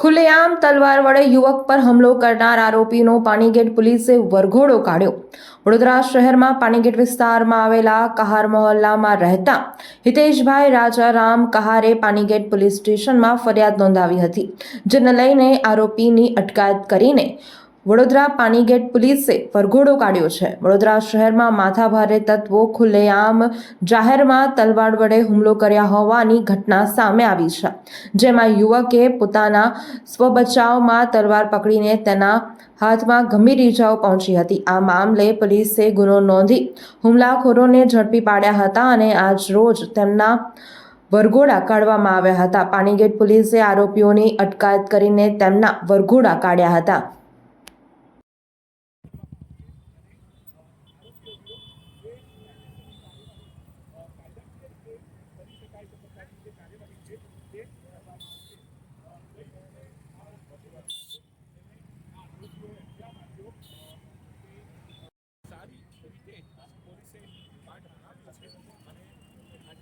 ખુલ્લેઆમ તલવાર વડે યુવક પર હુમલો કરનાર આરોપીનો પાણીગેટ પોલીસે વરઘોડો કાઢ્યો. વડોદરા શહેરમાં પાણીગેટ વિસ્તારમાં આવેલા કહાર મહોલ્લામાં રહેતા હિતેશભાઈ રાજારામ કહારે પાણીગેટ પોલીસ સ્ટેશનમાં ફરિયાદ નોંધાવી હતી, જેને લઈને આરોપીની અટકાયત કરીને વડોદરા પાણીગેટ પોલીસે વરઘોડો કાઢ્યો છે. વડોદરા શહેરમાં માથાભારે તત્વો ખુલ્લેઆમ જાહેરમાં તલવાર વડે હુમલો કર્યા હોવાની ઘટના સામે આવી છે. જેમાં યુવકે પોતાના સ્વબચાવમાં તલવાર પકડીને તેના હાથમાં ગંભીર ઈજાઓ પહોંચી હતી. આ મામલે પોલીસે ગુનો નોંધી હુમલાખોરોને ઝડપી પાડ્યા હતા અને આજ રોજ તેમના વરઘોડા કાઢવામાં આવ્યા હતા. પાણીગેટ પોલીસે આરોપીઓની અટકાયત કરીને તેમના વરઘોડા કાઢ્યા હતા.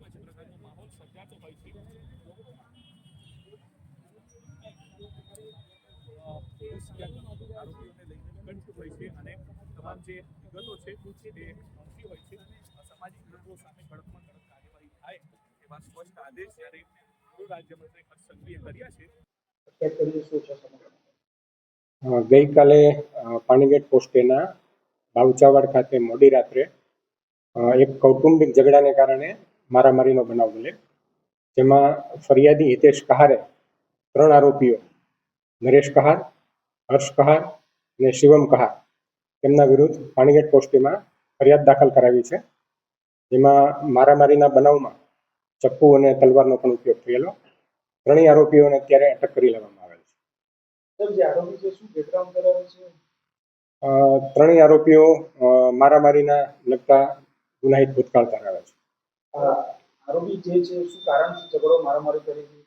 પ્રકારનો માહોલ સર્જાતો હોય છે સામાજિક કાર્યવાહી થાય એવા સ્પષ્ટ આદેશ જ્યારે ગૃહ રાજ્યમંત્રી હર્ષ કર્યા છે ગઈકાલે પાણીગેટ પોસ્ટેના બાવચાવાડ ખાતે મોડી રાત્રે એક કૌટુંબિક ઝઘડાને કારણે મારામારીનો બનાવ બને જેમાં ફરિયાદી હિતેશ કહારે ત્રણ આરોપીઓ નરેશ કહાર હર્ષ કહાર અને શિવમ કહાર. તેમના વિરુદ્ધ પાણીગેટ પોસ્ટેમાં ફરિયાદ દાખલ કરાવી છે. જેમાં મારામારીના બનાવમાં ચપ્પુ અને તલવારનો પણ ઉપયોગ થયેલો. ત્રણેય આરોપીઓને અત્યારે અટક કરી લેવામાં આવેલ છે. ત્રણેય આરોપીઓ મારામારીના લગતા ગુનાહિત ભૂતકાળ ધરાવે છે. આરોપી જે છે શું કારણથી ઝઘડો મારામારી કરી હતી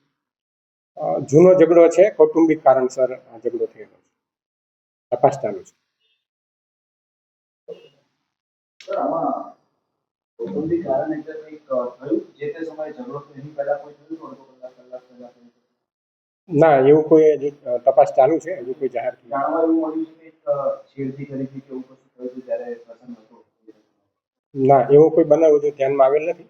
જૂનો ઝઘડો છે કૌટુંબિક કારણસર આ ઝઘડો થયેલો છે. તપાસ ચાલુ છે. સર આમાં કૌટુંબિક કારણ એટલે કંઈક થયું? જે તે સમયે ઝઘડો એની પહેલા કોઈ થયું અડધો કલાક કલાક પહેલા ના એવું કોઈ હજુ તપાસ ચાલુ છે? હજુ કોઈ જાહેર જાણવા એવું મળ્યું છે કે છેડતી કરી હતી કે એવું કશું થયું હતું જ્યારે પ્રસંગ હતો? ના એવો કોઈ બનાવ હજુ ધ્યાનમાં આવેલ નથી?